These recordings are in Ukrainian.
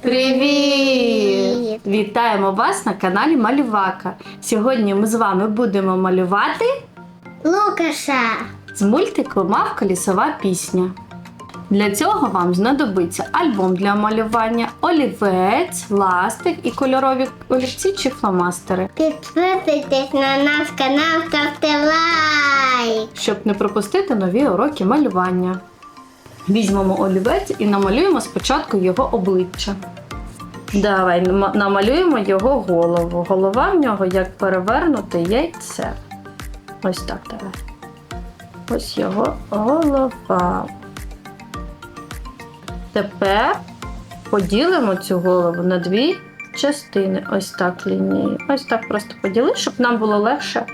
Привіт! Вітаємо вас на каналі Малювака. Сьогодні ми з вами будемо малювати Лукаша. з мультику Мавка лісова пісня. Для цього вам знадобиться альбом для малювання, олівець, ластик і кольорові олівці чи фломастери. Підписуйтесь на наш канал, ставте лайк. щоб не пропустити нові уроки малювання. Візьмемо олівець і намалюємо спочатку його обличчя. Давай намалюємо його голову. Голова в нього як перевернуте яйце. Ось так давай. Ось його голова. Тепер поділимо цю голову на дві частини. Ось так лінією. Ось так просто поділи, щоб нам було легше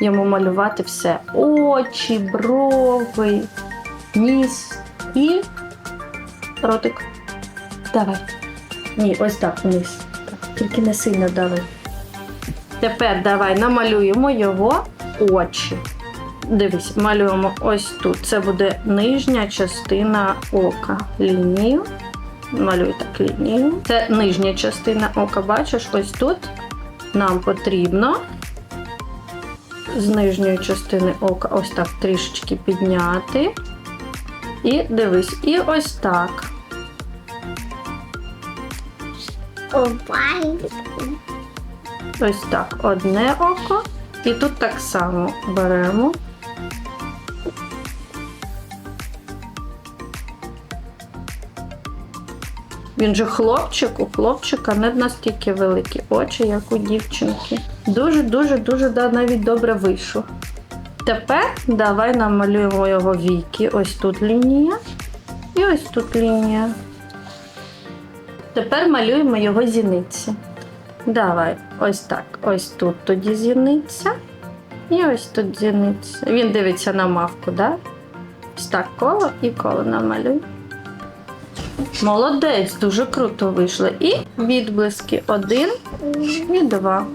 йому малювати все. Очі, брови, ніс і ротик. Давай. Ні, ось так вниз. Так, Тільки не сильно давай. Тепер давай намалюємо його очі. Дивись, малюємо ось тут. Це буде нижня частина ока. Лінію. Малюй так лінію. Це нижня частина ока. Бачиш, ось тут нам потрібно з нижньої частини ока ось так трішечки підняти. І дивись, і ось так. Ось так. Одне око. І тут так само беремо. Він же хлопчик, у хлопчика не настільки великі очі, як у дівчинки. Дуже-дуже дуже да, навіть добре вийшло. Тепер давай намалюємо його віки. Ось тут лінія. І ось тут лінія. Тепер малюємо його зіниці. Давай, ось так. Ось тут тоді зіниця. І ось тут зіниця. Він дивиться на мавку, да? Ось так коло і коло намалюй. Молодець, дуже круто вийшло. І відблиски один і два.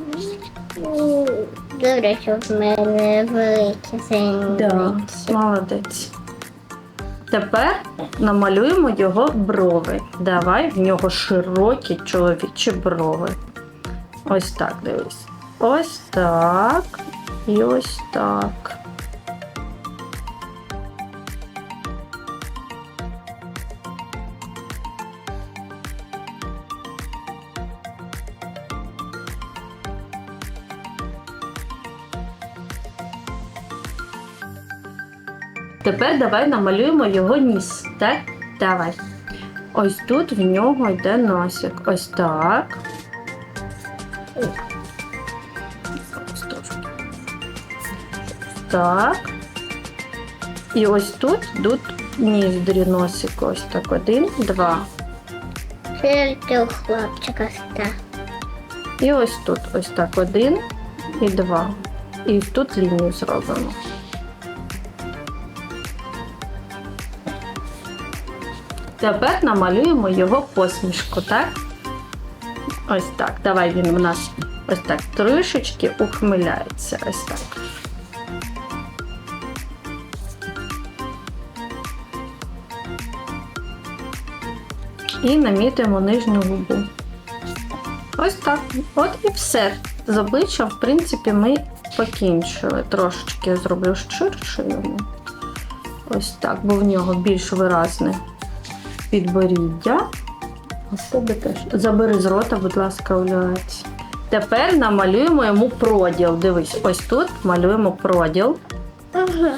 Добре, що в мене великі сині. Да, молодець. Тепер намалюємо його брови. Давай в нього широкі чоловічі брови. Ось так дивись. Ось так. І ось так. Тепер давай намалюємо його ніс. Так? Давай. Ось тут в нього йде носик. Ось так. Так. І ось тут йдуть ніздрі носик. Ось так. Один, два. У хлопчика ста. І ось тут ось так один і два. І тут лінію зробимо. Тепер намалюємо його посмішку, так? Ось так. Давай він у нас ось так трішечки ухмиляється. Ось так. І намітимо нижню губу. Ось так. От і все. З обличчям, в принципі, ми покінчили. Трошечки зроблю ширше йому. Ось так, бо в нього більш виразне підборіддя. А в теж. Забери з рота, будь ласка, олівець. Тепер намалюємо йому проділ. Дивись, ось тут малюємо проділ. Ага.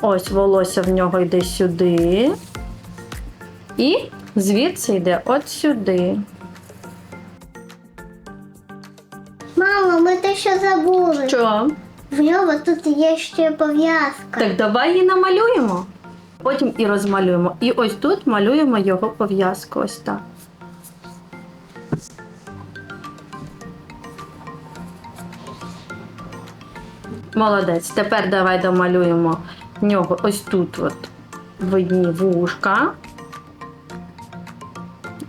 Ось волосся в нього йде сюди. І звідси йде от сюди. Мамо, ми те що забули. Що? В нього тут є ще пов'язка. Так давай її намалюємо. Потім і розмалюємо. І ось тут малюємо його пов'язку. Ось так. Молодець. Тепер давай домалюємо в нього ось тут от видні вушка.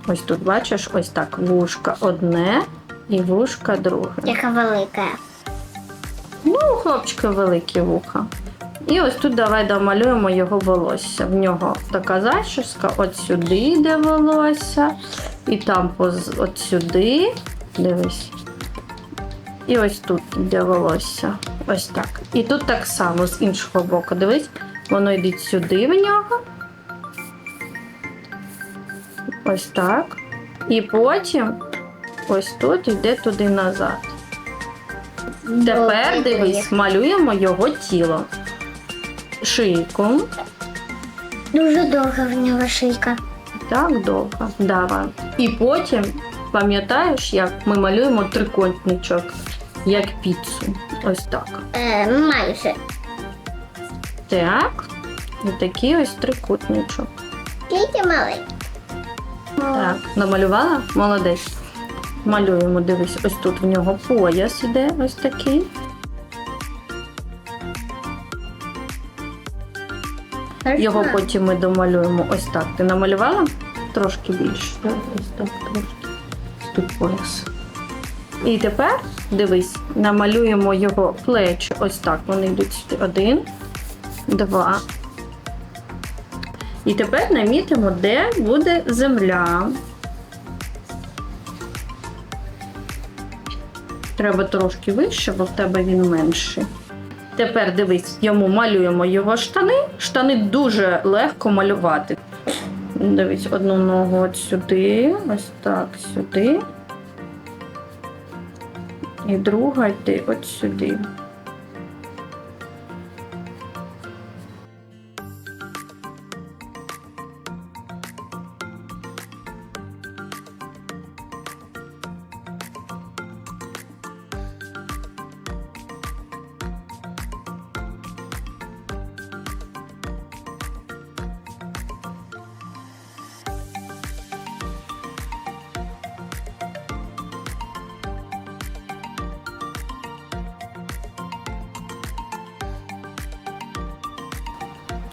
Ось тут бачиш, ось так вушка одне і вушка друге. Яка велика. Ну, у хлопчика великі вуха. І ось тут давай домалюємо його волосся. В нього така зачіска, от сюди йде волосся, і там поз- от сюди. Дивись. І ось тут йде волосся. Ось так. І тут так само з іншого боку. Дивись, воно йде сюди в нього. Ось так. І потім ось тут йде туди назад. Тепер дивись, малюємо його тіло. Шийку. Дуже довга в нього шийка. Так довго. Давай. І потім, пам'ятаєш, як ми малюємо трикутничок, як піцу. Ось так. Е, майже. Так. І такий ось трикутничок. Тільки маленький. Так, намалювала? Молодець. Малюємо, дивись, ось тут в нього пояс іде, ось такий. Його потім ми домалюємо ось так. Ти намалювала? Трошки більше. Так, ось так трошки. Тут пояс. І тепер дивись, намалюємо його плечі. Ось так. Вони йдуть сюди. Один, два. І тепер намітимо, де буде земля. Треба трошки вище, бо в тебе він менший. Тепер дивись, йому малюємо його штани. Штани дуже легко малювати. Дивись, одну ногу от сюди, ось так сюди. І друга йти от сюди.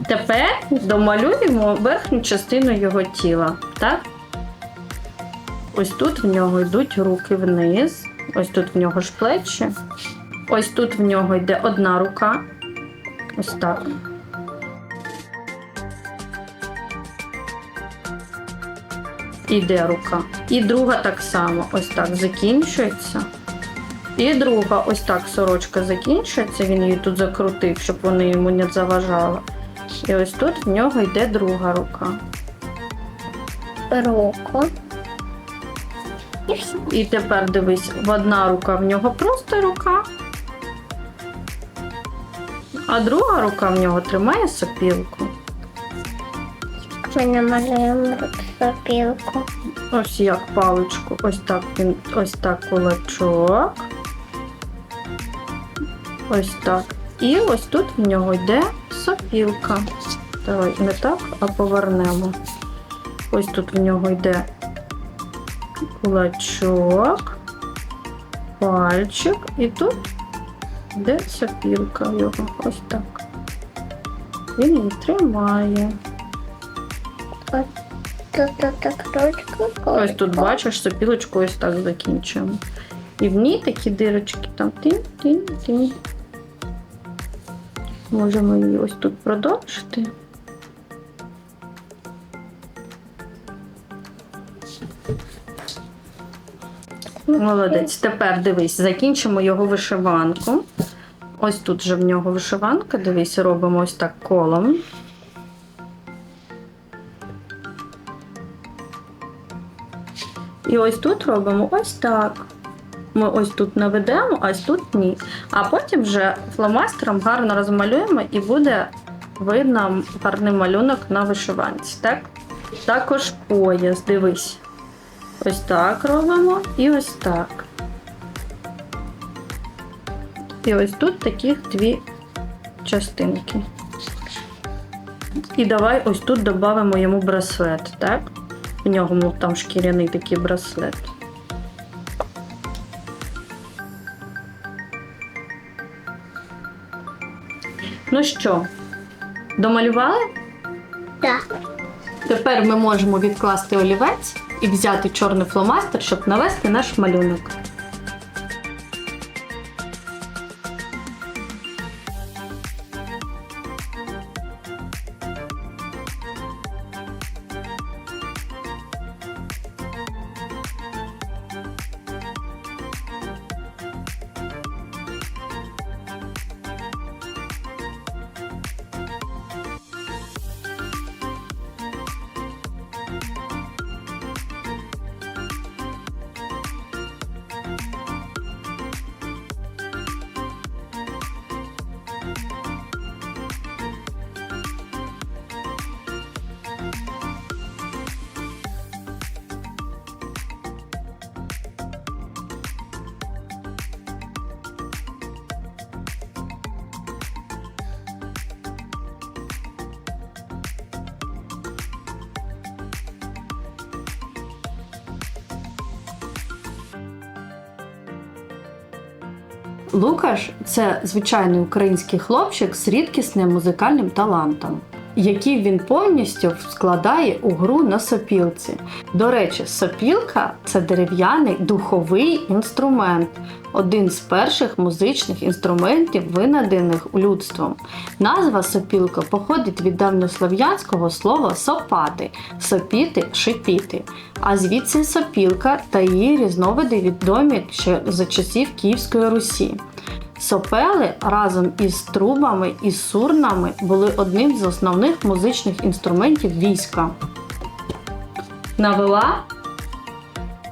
Тепер домалюємо верхню частину його тіла. Так? Ось тут в нього йдуть руки вниз. Ось тут в нього ж плечі. Ось тут в нього йде одна рука. Ось так. Іде рука. І друга так само. Ось так закінчується. І друга, ось так сорочка закінчується. Він її тут закрутив, щоб вони йому не заважали. І ось тут в нього йде друга рука. Руку. І все. І тепер дивись, в одна рука в нього просто рука, а друга рука в нього тримає сопілку. Ми намалюємо сопілку. Ось як паличку. Ось так він, ось так кулачок. Ось так. І ось тут в нього йде сопілка. Давай не так, а повернемо. Ось тут в нього йде кулачок, пальчик, і тут йде сопілка його. Ось так. Він її тримає. Ось тут бачиш, сопілочку ось так закінчуємо. І в ній такі дирочки там тин-тин-тин. Можемо її ось тут продовжити. Молодець. Тепер дивись, закінчимо його вишиванку. Ось тут же в нього вишиванка. Дивись, робимо ось так колом. І ось тут робимо ось так. Ми ось тут наведемо, а ось тут ні. А потім вже фломастером гарно розмалюємо і буде видно гарний малюнок на вишиванці. Так? Також пояс, дивись. Ось так робимо і ось так. І ось тут таких дві частинки. І давай ось тут додамо йому браслет, так? В нього там шкіряний такий браслет. Ну що, домалювали? Так. Тепер ми можемо відкласти олівець і взяти чорний фломастер, щоб навести наш малюнок. Лукаш це звичайний український хлопчик з рідкісним музикальним талантом, який він повністю складає у гру на сопілці. До речі, сопілка це дерев'яний духовий інструмент, один з перших музичних інструментів, винайдених людством. Назва сопілка походить від давньослов'янського слова сопати, сопіти, шипіти. А звідси сопілка та її різновиди відомі ще за часів Київської Русі. Сопели разом із трубами і сурнами були одним з основних музичних інструментів війська. Навела.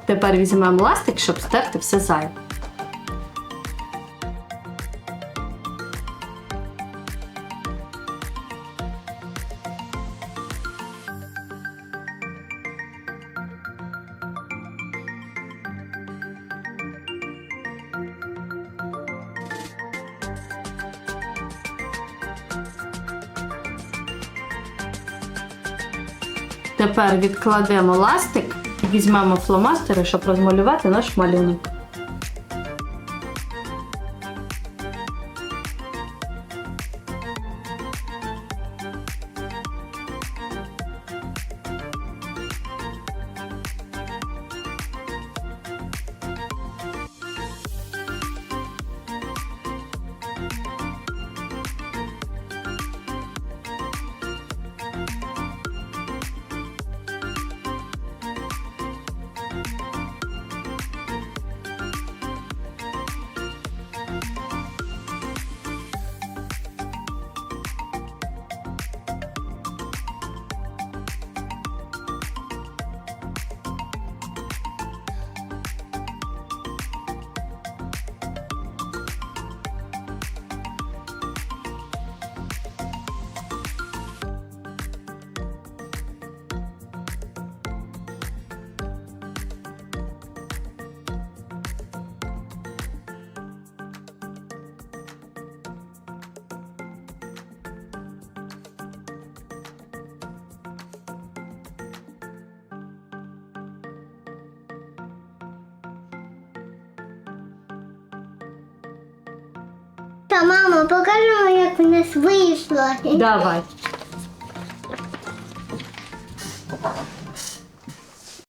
Тепер візьмемо ластик, щоб стерти все зайве. Тепер відкладемо ластик візьмемо фломастери, щоб розмалювати наш малюнок. Та мама, покажемо, як в нас вийшло. Давай.